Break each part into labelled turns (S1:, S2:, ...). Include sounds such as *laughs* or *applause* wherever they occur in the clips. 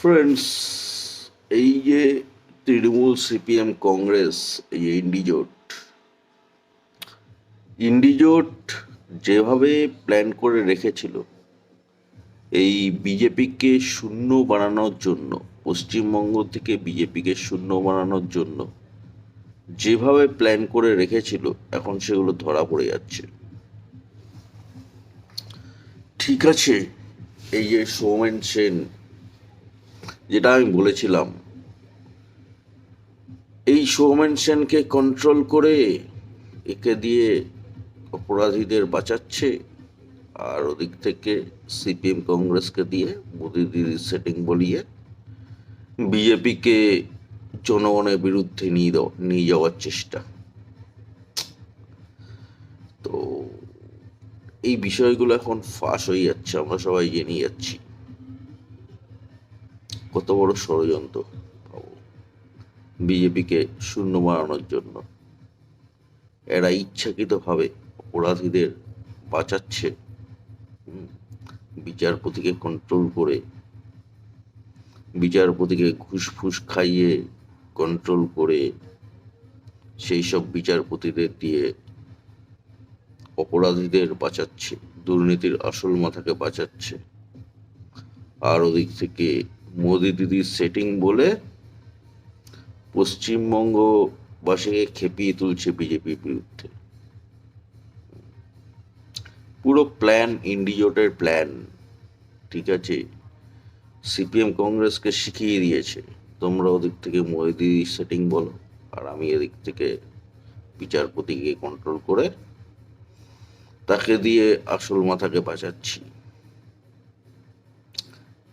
S1: Friends এই যে Trinamool CPM Congress, এই ইন্ডিজোট ইন্ডিজোট যেভাবে প্ল্যান করে রেখেছিল, এই বিজেপিকে শূন্য বানানোর জন্য, পশ্চিমবঙ্গ থেকে বিজেপিকে শূন্য বানানোর জন্য, যেভাবে প্ল্যান করে রেখেছিল, এখন সেগুলো ধরা পড়ে যাচ্ছে। ঠিক আছে, এই যে সৌমেন সেন যেটা আমি বলেছিলাম, এই সৌমেন সেনকে কন্ট্রোল করে একে দিয়ে অপরাধীদের বাঁচাচ্ছে, আর ওদিক থেকে সিপিএম কংগ্রেসকে দিয়ে মোদি সেটিং বলিয়ে বিজেপিকে জনগণের বিরুদ্ধে নিয়ে নিয়ে যাওয়ার চেষ্টা। তো এই বিষয়গুলো এখন ফাঁস হয়ে যাচ্ছে, আমরা সবাই জেনে যাচ্ছি। কত বড় ষড়যন্ত্র? বিজেপিকে শূন্য বানানোর জন্য। এরা ইচ্ছাকৃতভাবে অপরাধীদের বাঁচাচ্ছে। বিচারপতিকে কন্ট্রোল করে, বিচারপতিকে ঘুষ ফুস খাইয়ে কন্ট্রোল করে, সেই সব বিচারপতিদের দিয়ে অপরাধীদের বাঁচাচ্ছে, দুর্নীতির আসল মাথাকে বাঁচাচ্ছে। আর ওদিক থেকে মোদি দিদির সেটিং বলে পশ্চিমবঙ্গবাসীকে খেপিয়ে তুলছে বিজেপির বিরুদ্ধে। পুরো প্ল্যান ইন্ডিজোটের প্ল্যান ঠিক আছে? সিপিএম কংগ্রেসকে শিখিয়ে দিয়েছে, তোমরা ওদিক থেকে মোদি সেটিং বলো, আর আমি এদিক থেকে বিচারপতিকে কন্ট্রোল করে তাকে দিয়ে আসল মাথাকে বাঁচাচ্ছি।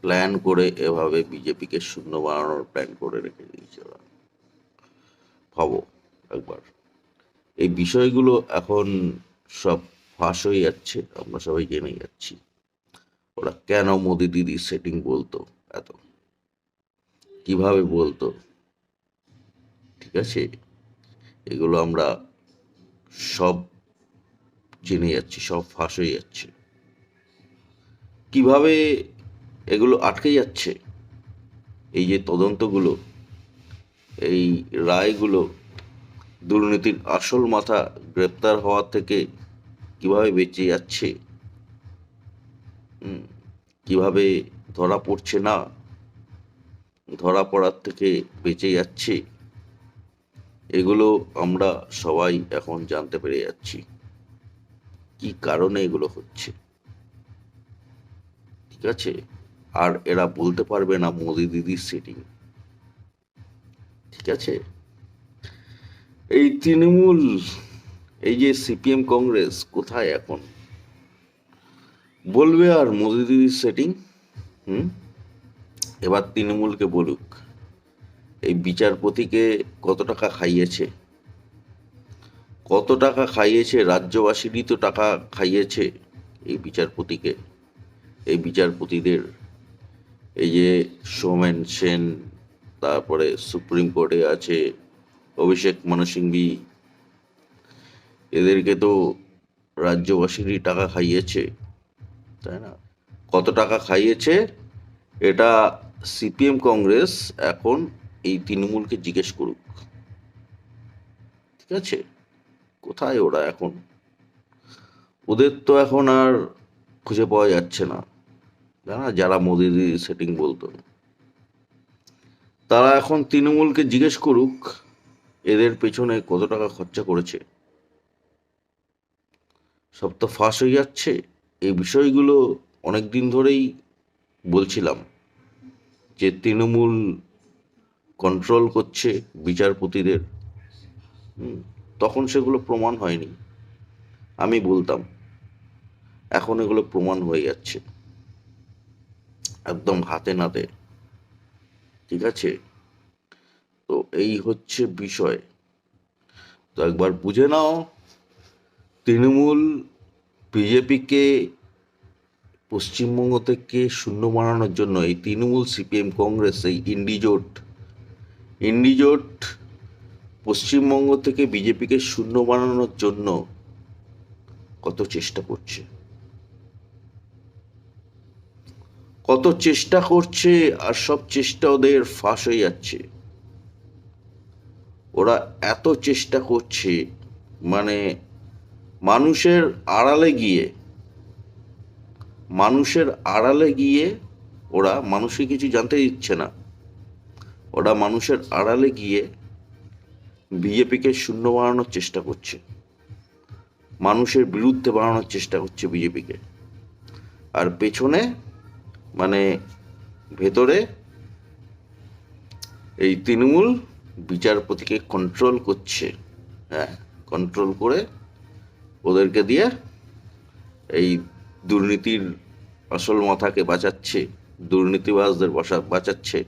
S1: প্ল্যান করে এভাবে বিজেপিকে শূন্য বানানোর প্ল্যান করে রেখে দিয়েছে ওরা একবার। এই বিষয়গুলো এখন সব ফাঁস হয়ে যাচ্ছে, আমরা সবাই জেনে যাচ্ছি। ওরা কেন মোদি দিদি সেটিং বলতো এত? কীভাবে বলতো? ঠিক আছে? এগুলো আমরা সব জেনে যাচ্ছি, সব ফাঁস হয়ে যাচ্ছে। কীভাবে এগুলো আটকে যাচ্ছে। এই যে তদন্তগুলো, এই রায়গুলো, দুর্নীতির আসল মাথা গ্রেপ্তার হওয়া থেকে কীভাবে বেঁচে যাচ্ছে? কীভাবে ধরা পড়ছে না? ধরা পড়ার থেকে বেঁচে যাচ্ছে? এগুলো আমরা সবাই এখন জানতে পেরে যাচ্ছি। কি কারণে এগুলো হচ্ছে? ঠিক আছে? আর এরা বলতে পারবে না মোদি দিদির সেটিং ঠিক আছে? এই তৃণমূল, এই যে সিপিএম কংগ্রেস, কোথায় এখন? বলবে আর মোদি দিদির সেটিং হুম? এবার তৃণমূলকে বলুক, এই বিচারপতিকে কত টাকা খাইয়েছে? কত টাকা খাইয়েছে? রাজ্যবাসীরই তো টাকা খাইয়েছে এই বিচারপতিকে, এই বিচারপতিদের। এই যে সোমেন সেন, তারপরে সুপ্রিম কোর্টে আছে অভিষেক মনু সিংভি এদেরকে তো রাজ্যবাসীরই টাকা খাইয়েছে, তাই না? কত টাকা খাইয়েছে? এটা সিপিএম কংগ্রেস এখন এই তৃণমূলকে জিজ্ঞেস করুক। ঠিক আছে? কোথায় ওরা এখন? ওদের তো এখন আর খুঁজে পাওয়া যাচ্ছে না। জানা, যারা মোদি সেটিং বলতো। তারা এখন তৃণমূলকে জিজ্ঞেস করুক, এদের পেছনে কত টাকা খরচা করেছে। সব তো ফাঁস হয়ে যাচ্ছে। এই বিষয়গুলো অনেক দিন ধরেই বলছিলাম যে, তৃণমূল কন্ট্রোল করছে বিচারপতিদের। তখন সেগুলো প্রমাণ হয়নি। আমি বলতাম, এখন এগুলো প্রমাণ হয়ে যাচ্ছে। একদম হাতে নাতে। ঠিক আছে? তো এই হচ্ছে বিষয়। তো একবার বুঝে নাও, তৃণমূল বিজেপিকে পশ্চিমবঙ্গ থেকে শূন্য বানানোর জন্য এই তৃণমূল সিপিএম কংগ্রেস, এই ইন্ডিজোট ইন্ডিজোট পশ্চিমবঙ্গ থেকে বিজেপিকে শূন্য বানানোর জন্য কত চেষ্টা করছে? কত চেষ্টা করছে আর সব চেষ্টা ওদের ফাঁস হয়ে যাচ্ছে। ওরা এত চেষ্টা করছে মানে মানুষের আড়ালে গিয়ে, মানুষের আড়ালে গিয়ে ওরা মানুষকে কিছু জানতে দিচ্ছে না। ওরা মানুষের আড়ালে গিয়ে বিজেপিকে শূন্য বানানোর চেষ্টা করছে। মানুষের বিরুদ্ধে বানানোর চেষ্টা করছে বিজেপিকে। আর পেছনে মানে ভেতরে এই তৃণমূল বিচারপতিকে কন্ট্রোল করছে। হ্যাঁ কন্ট্রোল করে ওদেরকে দিয়ে এই দুর্নীতির আসল মাথাকে বাঁচাচ্ছে, দুর্নীতিবাজদের বসা, বাঁচাচ্ছে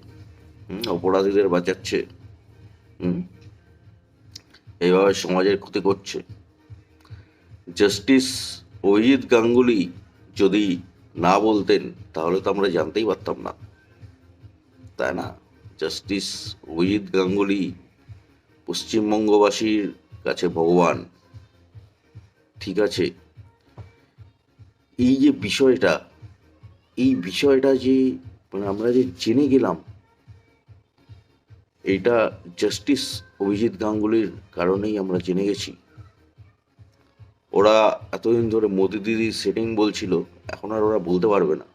S1: অপরাধীদের বাঁচাচ্ছে এইভাবে সমাজের ক্ষতি করছে। জাস্টিস অজিত গাঙ্গুলি যদি না বলতেন, তাহলে তো আমরা জানতেই পারতাম না। তাই না? জাস্টিস অজিত গাঙ্গুলি পশ্চিমবঙ্গবাসীর কাছে ভগবান। ঠিক আছে। এই যে বিষয়টা, এই বিষয়টা যে মানে আমরা যে জেনে গেলাম, এটা জাস্টিস অভিজিৎ গাঙ্গুলির কারণেই আমরা জেনে গেছি। ওরা এতদিন ধরে মোদি দিদির সেটিং বলছিল এখন আর ওরা বলতে পারবে না।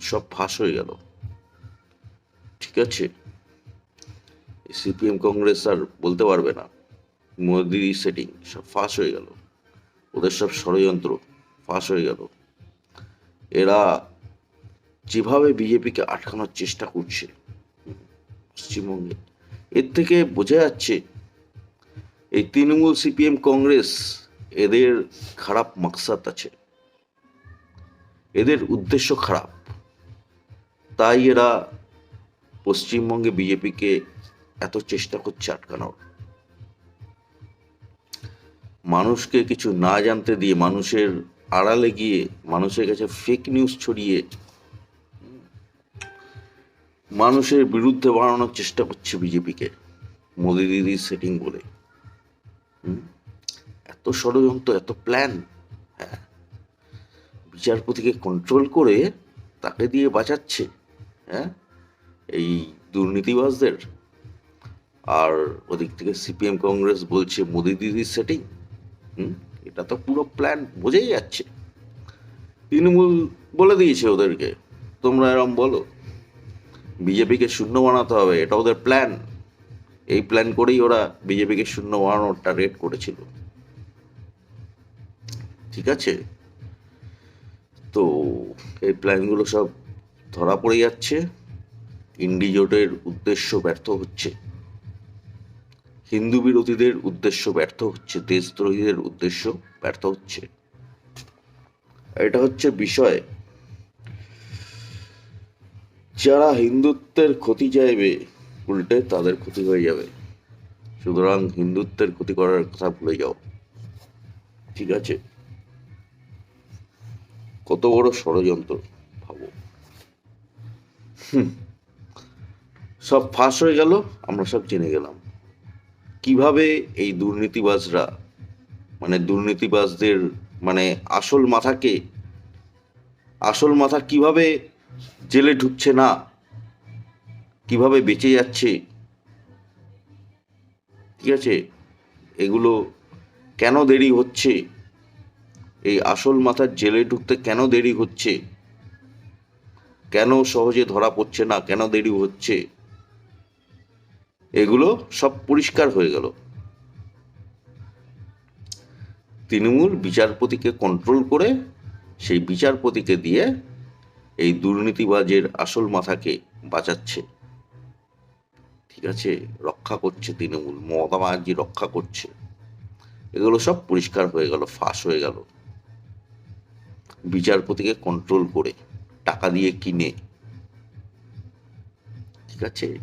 S1: সব ফাঁস হয়ে গেল। ঠিক আছে? সিপিএম কংগ্রেস আর বলতে পারবে না। মোদি সেটিং সব ফাঁস হয়ে গেল। ওদের সব ষড়যন্ত্র ফাঁস হয়ে গেল। এরা যেভাবে বিজেপিকে আটকানোর চেষ্টা করছে, পশ্চিমবঙ্গে, এর থেকে বোঝা যাচ্ছে এই তৃণমূল সিপিএম কংগ্রেস এদের খারাপ মাকসাদ আছে। এদের উদ্দেশ্য খারাপ। তাই এরা পশ্চিমবঙ্গে বিজেপিকে এত চেষ্টা করছে আটকানোর। মানুষকে কিছু না জানতে দিয়ে মানুষের আড়ালে গিয়ে মানুষের কাছে ফেক নিউজ ছড়িয়ে মানুষের বিরুদ্ধে বাড়ানোর চেষ্টা করছে বিজেপিকে। মোদি দিদির সেটিং বলে। এত ষড়যন্ত্র, এত প্ল্যান বিচারপতিকে কন্ট্রোল করে তাকে দিয়ে বাঁচাচ্ছে হ্যাঁ? এই দুর্নীতিবাজদের। আর ওদিক থেকে সিপিএম কংগ্রেস বলছে, মোদি দিদির সেটিং হুম? এটা তো পুরো প্ল্যান বোঝাই যাচ্ছে। তৃণমূল বলে দিয়েছে ওদেরকে, তোমরা এরম বলো, বিজেপিকে শূন্য বানাতে হবে, এটা ওদের প্ল্যান এই প্ল্যান করেই ওরা বিজেপিকে শূন্য বানানোর টার্গেট করেছিল। ঠিক আছে? তো এই প্ল্যানগুলো সব ধরা পড়ে যাচ্ছে। ইন্ডি জোটের উদ্দেশ্য ব্যর্থ হচ্ছে। হিন্দু বিরোধীদের উদ্দেশ্য ব্যর্থ হচ্ছে। দেশদ্রোহীদের উদ্দেশ্য ব্যর্থ হচ্ছে। এটা হচ্ছে বিষয়। যারা হিন্দুত্বের ক্ষতি চাইবে, উল্টে তাদের ক্ষতি হয়ে যাবে। সুতরাং হিন্দুত্বের ক্ষতি করার কথা ভুলে যাও। ঠিক আছে? কত বড় ষড়যন্ত্র, ভাবো। সব ফাঁস হয়ে গেল, আমরা সব জেনে গেলাম। কীভাবে এই দুর্নীতিবাজরা মানে দুর্নীতিবাজদের মানে আসল মাথাকে, আসল মাথা কীভাবে জেলে ঢুকছে না, কীভাবে বেঁচে যাচ্ছে, ঠিক আছে? এগুলো কেন দেরি হচ্ছে? এই আসল মাথার জেলে ঢুকতে কেন দেরি হচ্ছে? কেন সহজে ধরা পড়ছে না? কেন দেরি হচ্ছে? এগুলো সব পরিষ্কার হয়ে গেল। তৃণমূল বিচারপতিকে কন্ট্রোল করে সেই বিচারপতিকে দিয়ে এই দুর্নীতিবাজের আসল মাথাকে বাঁচাচ্ছে। ঠিক আছে, রক্ষা করছে তৃণমূল, মমতা ব্যানার্জি রক্ষা করছে। এগুলো সব পরিষ্কার হয়ে গেল, ফাঁস হয়ে গেল। বিচারপতিকে কন্ট্রোল করে টাকা দিয়ে কিনে, ঠিক আছে?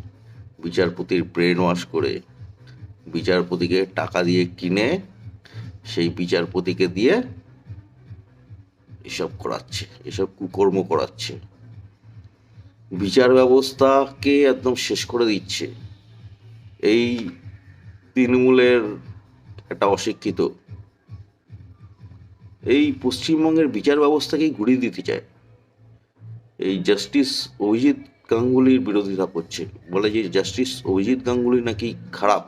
S1: বিচারপতির ব্রেন ওয়াশ করে বিচারপতিকে টাকা দিয়ে কিনে সেই বিচারপতিকে দিয়ে এসব করাচ্ছে, এসব কুকর্ম করাচ্ছে। বিচার ব্যবস্থাকে একদম শেষ করে দিচ্ছে। এই তৃণমূলের একটা অশিক্ষিত এই পশ্চিমবঙ্গের বিচার ব্যবস্থাকেই ঘুরিয়ে দিতে চায়। এই জাস্টিস অভিজিৎ গাঙ্গুলির বিরোধিতা করছে। বলে যে জাস্টিস অভিজিৎ গাঙ্গুলি নাকি খারাপ?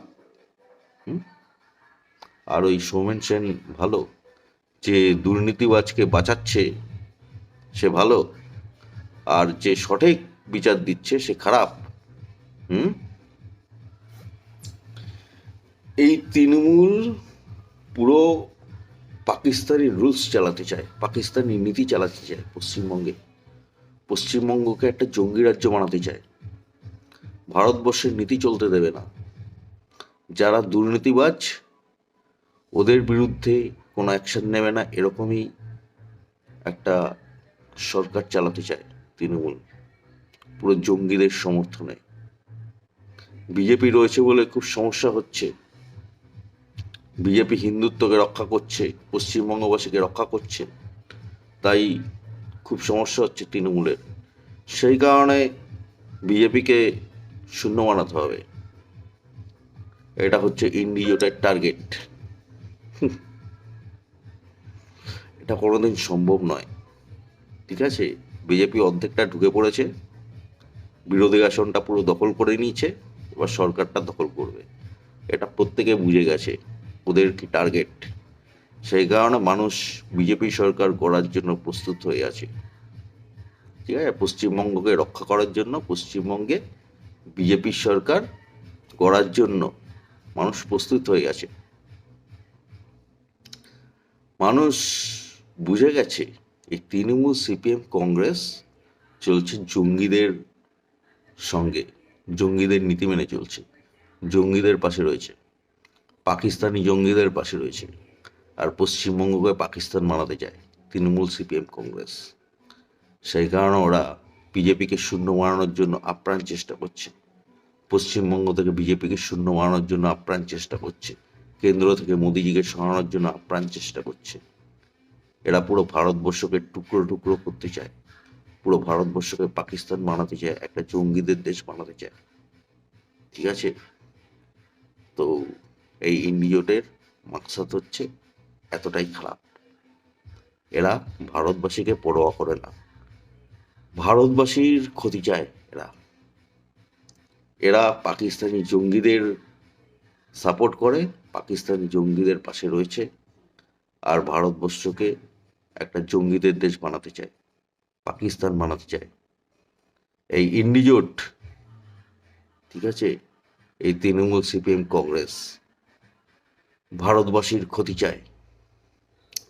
S1: আর ওই সৌমেন সেন ভালো? যে দুর্নীতিবাজকে বাঁচাচ্ছে, সে ভালো? আর যে সঠিক বিচার দিচ্ছে, সে খারাপ? হুম? এই তৃণমূল পুরো পাকিস্তানি রুলস চালাতে চায়, পাকিস্তানি নীতি চালাতে চায় পশ্চিমবঙ্গে। পশ্চিমবঙ্গকে একটা জঙ্গি রাজ্য বানাতে চায়। ভারতবর্ষের নীতি চলতে দেবে না। যারা দুর্নীতিবাজ, ওদের বিরুদ্ধে কোনো অ্যাকশন নেবে না, এরকমই একটা সরকার চালাতে চায় তৃণমূল। পুরো জঙ্গিদের সমর্থনে। বিজেপি রয়েছে বলে খুব সমস্যা হচ্ছে। বিজেপি হিন্দুত্বকে রক্ষা করছে, পশ্চিমবঙ্গবাসীকে রক্ষা করছে, তাই খুব সমস্যা হচ্ছে তৃণমূলের। সেই কারণে বিজেপিকে শূন্য বানাতে হবে। এটা হচ্ছে ইন্ডিজোটের টার্গেট। *laughs* এটা কোনোদিন সম্ভব নয়। ঠিক আছে? বিজেপি অর্ধেকটা ঢুকে পড়েছে। বিরোধী আসনটা পুরো দখল করে নিয়েছে। এবার সরকারটা দখল করবে। এটা প্রত্যেকে বুঝে গেছে। ওদের টার্গেট সেই কারণে মানুষ বিজেপি সরকার করার জন্য প্রস্তুত হয়ে আছে। ঠিক আছে? পশ্চিমবঙ্গকে রক্ষা করার জন্য পশ্চিমবঙ্গে বিজেপি সরকার গড়ার জন্য মানুষ প্রস্তুত হয়ে আছে। মানুষ বুঝে গেছে, এই তৃণমূল সিপিএম কংগ্রেস চলছে জঙ্গিদের সঙ্গে, জঙ্গিদের নীতি মেনে চলছে, জঙ্গিদের পাশে রয়েছে। পাকিস্তানি জঙ্গিদের পাশে রয়েছে আর পশ্চিমবঙ্গকে পাকিস্তান বানাতে চায় তৃণমূল সিপিএম কংগ্রেস। সেই কারণে ওরা বিজেপিকে শূন্য মারানোর জন্য আপ্রাণ চেষ্টা করছে। পশ্চিমবঙ্গ থেকে বিজেপিকে শূন্য মারানোর জন্য আপ্রাণ চেষ্টা করছে। কেন্দ্র থেকে মোদিজিকে সরানোর জন্য আপ্রাণ চেষ্টা করছে। এরা পুরো ভারতবর্ষকে টুকরো টুকরো করতে চায়। পুরো ভারতবর্ষকে পাকিস্তান বানাতে চায়, একটা জঙ্গিদের দেশ বানাতে চায়। ঠিক আছে? তো এই ইন্ডিজোটের মাকসাদ হচ্ছে এতটাই খারাপ। এরা ভারতবাসীকে পরোয়া করে না। ভারতবাসীর ক্ষতি চায় এরা। এরা পাকিস্তানি জঙ্গিদের সাপোর্ট করে, পাকিস্তানি জঙ্গিদের পাশে রয়েছে আর ভারতবর্ষকে একটা জঙ্গিদের দেশ বানাতে চায়, পাকিস্তান বানাতে চায়। এই ইন্ডিজোট ঠিক আছে? এই তৃণমূল সিপিএম কংগ্রেস। ভারতবাসীর ক্ষতি চায়,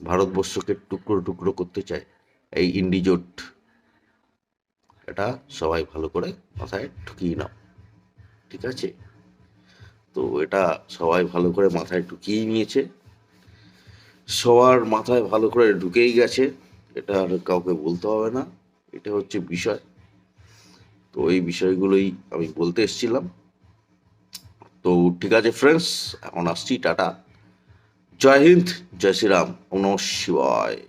S1: ভারতবর্ষকে টুকরো টুকরো করতে চায় এই ইন্ডিজোট। এটা সবাই ভালো করে মাথায় ঢুকিয়ে নাও, ঠিক আছে? তো এটা সবাই ভালো করে মাথায় ঢুকিয়ে নিয়েছে। সবার মাথায় ভালো করে ঢুকেই গেছে, এটা আর কাউকে বলতে হবে না, এটা হচ্ছে বিষয়। তো এই বিষয়গুলোই আমি বলতে এসেছিলাম। তো ঠিক আছে ফ্রেন্ডস এখন আসছি, টাটা। জয় হিন্দ জয় শ্রীরাম ও শিবায়।